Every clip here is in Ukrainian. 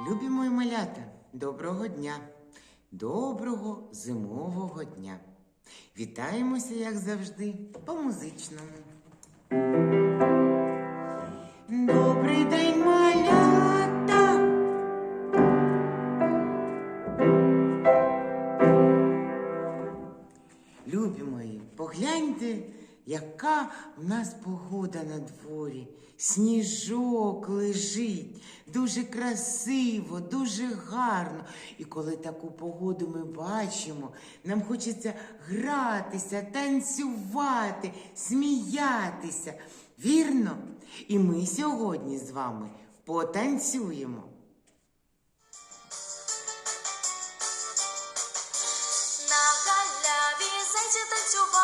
Любі мої малята, доброго дня, доброго зимового дня. Вітаємося, як завжди, по музичному. Добрий день, малята! Любі мої, погляньте, яка в нас погода на дворі. Сніжок лежить, дуже красиво, дуже гарно. І коли таку погоду ми бачимо, нам хочеться гратися, танцювати, сміятися. Вірно? І ми сьогодні з вами потанцюємо. На галяві зайці танцювали,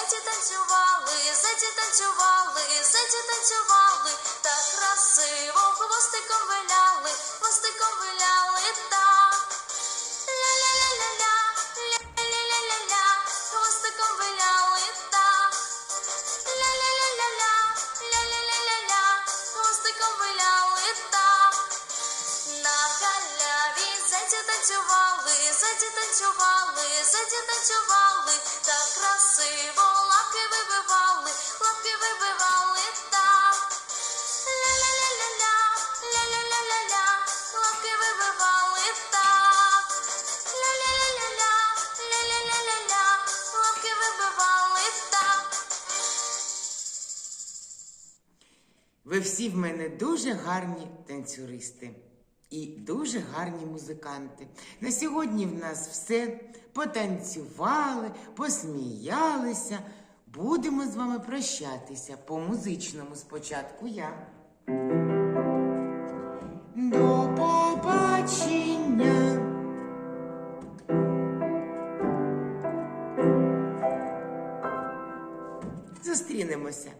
зайці танцювали, зайці танцювали, зайці танцювали, так красиво хвостиком виляли, хвостиком виляли так. Ля-ля-ля-ля-ля, ля-ля-ля-ля-ля, хвостиком виляли так. Ля-ля-ля-ля-ля, ля-ля-ля-ля-ля, хвостиком виляли так. На галяві зайці танцювали, зайці танцювали, зайці танцювали, так красиво Ви всі в мене дуже гарні танцюристи і дуже гарні музиканти. На сьогодні в нас все. Потанцювали, посміялися. Будемо з вами прощатися по музичному спочатку я. До побачення. Зустрінемося.